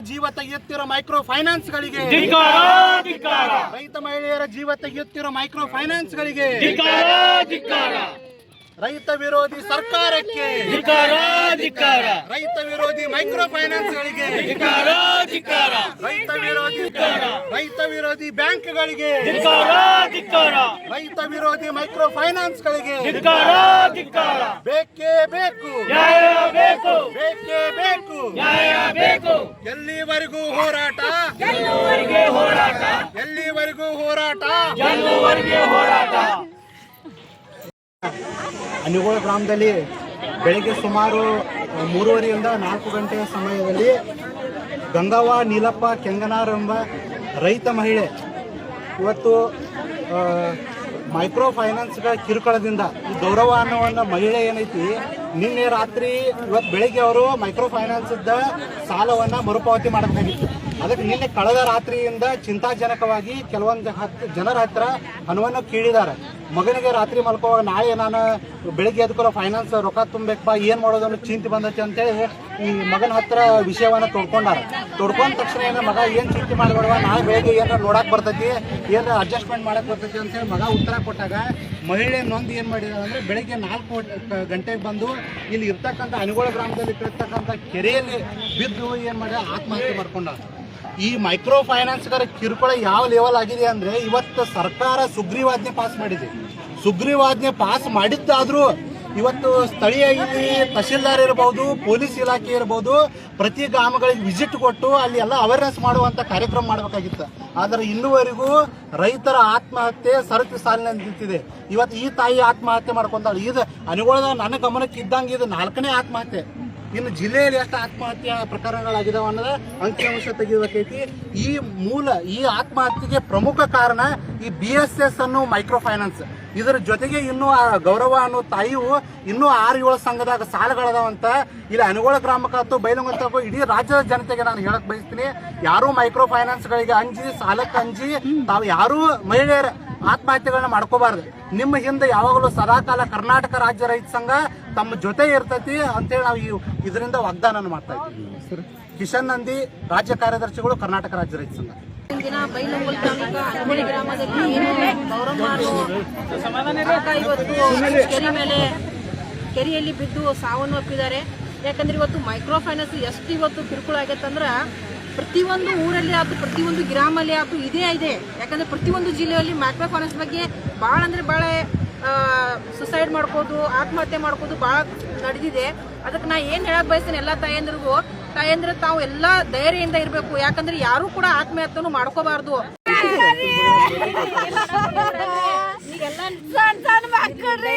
ಜೀವ ತೆಗೆಯುತ್ತಿರೋ micro finance ಗಳಿಗೆ ರೈತ ಮಹಿಳೆಯರ ಜೀವ ತೆಗೆಯುತ್ತಿರೋ ಮೈಕ್ರೋ ಫೈನಾನ್ಸ್ ಗಳಿಗೆ ರೈತ ವಿರೋಧಿ ಸರ್ಕಾರಕ್ಕೆ. ರೈತ ವಿರೋಧಿ ಮೈಕ್ರೋ ಫೈನಾನ್ಸ್ ಗಳಿಗೆ ರೈತ ವಿರೋಧಿ ರೈತ ವಿರೋಧಿ ಬ್ಯಾಂಕ್ಗಳಿಗೆ. ರೈತ ವಿರೋಧಿ ಮೈಕ್ರೋ ಫೈನಾನ್ಸ್ ಗಳಿಗೆ ಬೇಕೇ. ಬೇಕು. ಬೇಕು ಬೇಕೇ. ಬೇಕು ಬೇಕು. ಎಲ್ಲಿವರೆಗೂ ಹೋರಾಟ? ಎಲ್ಲಿವರೆಗೂ ಹೋರಾಟ? ಎಲ್ಲಿವರೆಗೂ ಹೋರಾಟ? ಗೆಲ್ಲುವವರೆಗೆ ಹೋರಾಟ? ಅನಿಗೋಳ ಗ್ರಾಮದಲ್ಲಿ ಬೆಳಗ್ಗೆ ಸುಮಾರು ಮೂರುವರೆಯಿಂದ ನಾಲ್ಕು ಗಂಟೆಯ ಸಮಯದಲ್ಲಿ ಗಂಗವ್ವ, ನೀಲಪ್ಪ, ಕೆಂಗನಾರ್ ಎಂಬ ರೈತ ಮಹಿಳೆ ಇವತ್ತು ಮೈಕ್ರೋ ಫೈನಾನ್ಸ್ಗಳ ಕಿರುಕುಳದಿಂದ ಈ ಗೌರವ ಅನ್ನೋ ಒಂದು ಮಹಿಳೆ ಏನೈತಿ, ನಿನ್ನೆ ರಾತ್ರಿ ಇವತ್ತು ಬೆಳಿಗ್ಗೆ ಅವರು ಮೈಕ್ರೋ ಫೈನಾನ್ಸ್ ಸಾಲವನ್ನು ಮರುಪಾವತಿ ಮಾಡಬೇಕಾಗಿತ್ತು. ಅದಕ್ಕೆ ನಿನ್ನೆ ಕಳೆದ ರಾತ್ರಿಯಿಂದ ಚಿಂತಾಜನಕವಾಗಿ ಕೆಲವೊಂದು ಹತ್ತು ಜನರ ಹತ್ರ ಹಣವನ್ನು ಕೀಳಿದ್ದಾರೆ. ಮಗನಿಗೆ ರಾತ್ರಿ ಮಲ್ಕೋವಾಗ ನಾಳೆ ನಾನು ಬೆಳಿಗ್ಗೆ ಎದ್ಕೊಳ್ಳೋ ಫೈನಾನ್ಸ್ ರೊಕ್ಕ ತುಂಬಬೇಕಪ್ಪ, ಏನು ಮಾಡೋದು ಅನ್ನೋ ಚಿಂತೆ ಬಂದೈತಿ ಅಂತೇಳಿ ಈ ಮಗನ ಹತ್ರ ವಿಷಯವನ್ನು ತೊಡ್ಕೊಂಡಾರ. ತೊಡ್ಕೊಂಡ ತಕ್ಷಣ ಏನ ಮಗ ಏನು ಚಿಂತೆ ಮಾಡಬೇಡವ? ನಾಳೆ ಬೆಳಿಗ್ಗೆ ಏನಾರ ನೋಡಕ್ಕೆ ಬರ್ತೈತಿ, ಏನಾರ ಅಡ್ಜಸ್ಟ್ಮೆಂಟ್ ಮಾಡಕ್ಕೆ ಬರ್ತೈತಿ ಅಂತೇಳಿ ಮಗ ಉತ್ತರ ಕೊಟ್ಟಾಗ ಮಹಿಳೆ ನೊಂದು ಏನು ಮಾಡಿದಾರೆ ಅಂದ್ರೆ ಬೆಳಿಗ್ಗೆ ನಾಲ್ಕು ಗಂಟೆಗೆ ಬಂದು ಇಲ್ಲಿ ಇರ್ತಕ್ಕಂಥ ಅನುಗೋಳ ಗ್ರಾಮದಲ್ಲಿ ಇರ್ತಕ್ಕಂಥ ಕೆರೆಯಲ್ಲಿ ಬಿದ್ದು ಏನು ಮಾಡಿ ಆತ್ಮಹತ್ಯೆ ಮಾಡ್ಕೊಂಡ ಈ ಮೈಕ್ರೋ ಫೈನಾನ್ಸ್ಗಾರ ಕಿರುಕುಳ ಯಾವ ಲೆವೆಲ್ ಆಗಿದೆ ಅಂದ್ರೆ ಇವತ್ತು ಸರ್ಕಾರ ಸುಗ್ರೀವಾಜ್ಞೆ ಪಾಸ್ ಮಾಡಿದೆ. ಸುಗ್ರೀವಾಜ್ಞೆ ಪಾಸ್ ಮಾಡಿದ್ದಾದ್ರೂ ಇವತ್ತು ಸ್ಥಳೀಯ ಇಲ್ಲಿ ತಹಶೀಲ್ದಾರ್ ಇರಬಹುದು ಪೊಲೀಸ್ ಇಲಾಖೆ ಇರಬಹುದು ಪ್ರತಿ ಗ್ರಾಮಗಳಿಗೆ ವಿಸಿಟ್ ಕೊಟ್ಟು ಅಲ್ಲಿ ಎಲ್ಲ ಅವೇರ್ನೆಸ್ ಮಾಡುವಂತ ಕಾರ್ಯಕ್ರಮ ಮಾಡಬೇಕಾಗಿತ್ತು. ಆದರೆ ಇನ್ನುವರೆಗೂ ರೈತರ ಆತ್ಮಹತ್ಯೆ ಸರತಿ ಸಾಲಿನಲ್ಲಿ ನಿಂತಿದೆ. ಇವತ್ತು ಈ ತಾಯಿ ಆತ್ಮಹತ್ಯೆ ಮಾಡ್ಕೊಂತಾಳೆ ಇದು ಅನುಗುಣದ ನನ್ನ ಗಮನಕ್ಕೆ ಇದ್ದಂಗೆ ಇದು ನಾಲ್ಕನೇ ಆತ್ಮಹತ್ಯೆ. ಇನ್ನು ಜಿಲ್ಲೆಯಲ್ಲಿ ಎಷ್ಟು ಆತ್ಮಹತ್ಯೆ ಪ್ರಕರಣಗಳಾಗಿದಾವ ಅನ್ನೋದ ಅಂಕಿಅಂಶ ತೆಗೆಯಬೇಕೈತಿ. ಈ ಮೂಲ, ಈ ಆತ್ಮಹತ್ಯೆಗೆ ಪ್ರಮುಖ ಕಾರಣ ಈ ಬಿ ಎಸ್ ಎಸ್ ಅನ್ನೋ ಮೈಕ್ರೋ ಫೈನಾನ್ಸ್ ಇದರ ಜೊತೆಗೆ ಇನ್ನೂ ಆ ಗೌರವ ಅನ್ನೋ ತಾಯಿಯು ಇನ್ನೂ ಆರು ಏಳು ಸಂಘದಾಗ ಸಾಲಗಳದಾವಂತ ಇಲ್ಲಿ ಅನುಗೋಳ ಗ್ರಾಮಕ್ಕೂ ಬೈಲಂಗಂತ ಇಡೀ ರಾಜ್ಯದ ಜನತೆಗೆ ನಾನು ಹೇಳಕ್ ಬಯಸ್ತೀನಿ. ಯಾರು ಮೈಕ್ರೋ ಫೈನಾನ್ಸ್ಗಳಿಗೆ ಅಂಜಿ, ಸಾಲಕ್ಕೆ ಅಂಜಿ, ತಾವು ಯಾರು ಮಹಿಳೆಯರ ಆತ್ಮಹತ್ಯೆಗಳನ್ನ ಮಾಡ್ಕೋಬಾರ್ದು. ನಿಮ್ಮ ಹಿಂದೆ ಯಾವಾಗಲೂ ಸದಾಕಾಲ ಕರ್ನಾಟಕ ರಾಜ್ಯ ರೈತ ಸಂಘ ತಮ್ಮ ಜೊತೆ ಇರ್ತೈತಿ ಅಂತೇಳಿ ನಾವು ಈ ಇದರಿಂದ ವಾಗ್ದಾನ ಮಾಡ್ತಾ ಇದ್ದೀವಿ. ಕಿಶನ್ ನಂದಿ, ರಾಜ್ಯ ಕಾರ್ಯದರ್ಶಿಗಳು, ಕರ್ನಾಟಕ ರಾಜ್ಯ ರೈತ ಸಂಘ. ದಿನ ಇವತ್ತು ಕೆರೆ ಮೇಲೆ ಕೆರೆಯಲ್ಲಿ ಬಿದ್ದು ಸಾವನ್ನು ಒಪ್ಪಿದ್ದಾರೆ. ಯಾಕಂದ್ರೆ ಇವತ್ತು ಮೈಕ್ರೋ ಫೈನಾನ್ಸ್ ಎಷ್ಟು ಇವತ್ತು ಕಿರುಕುಳ ಆಗೈತಂದ್ರೆ ಪ್ರತಿಯೊಂದು ಊರಲ್ಲಿ ಆಯ್ತು ಪ್ರತಿಯೊಂದು ಗ್ರಾಮಲ್ಲಿ ಆಯ್ತು ಇದೇ ಇದೆ. ಯಾಕಂದ್ರೆ ಪ್ರತಿಯೊಂದು ಜಿಲ್ಲೆಯಲ್ಲಿ ಮ್ಯಾಕ್ರೋ ಫೈನಾನ್ಸ್ ಬಗ್ಗೆ ಭಾಳ ಅಂದ್ರೆ ಭಾಳ ಸುಸೈಡ್ ಮಾಡ್ಕೋದು ಆತ್ಮಹತ್ಯೆ ಮಾಡ್ಕೋದು ಭಾಳ ನಡೆದಿದೆ. ಅದಕ್ಕೆ ನಾ ಏನು ಹೇಳಕ್ಕೆ ಬಯಸ್ತೇನೆ ಎಲ್ಲ ತಾಯಂದ್ರಿಗೂ ತಾಯಂದ್ರೆ ತಾವು ಎಲ್ಲ ಧೈರ್ಯದಿಂದ ಇರಬೇಕು. ಯಾಕಂದ್ರೆ ಯಾರು ಕೂಡ ಆತ್ಮಹತ್ಯೆನೂ ಮಾಡ್ಕೋಬಾರ್ದು. ಎಲ್ಲ ಸಣ್ಣ ಸಣ್ಣ ಮಕ್ಕಳ್ರಿ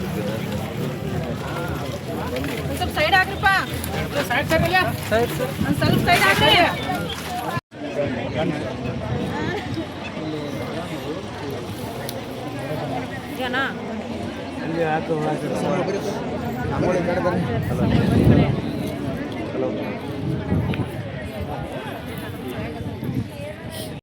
ಹೋಗೋಣ ಸೈಡ್ ಬಂದಾರು ಸೈಡ್ ಸ್ವಲ್ಪ ಸೈಡ್ ಹಾಕ್ರಪ್ಪ ಒಂದ್ ಸ್ವಲ್ಪ ಸೈಡ್ ಹಾಕ್ರಿ. ಜನ.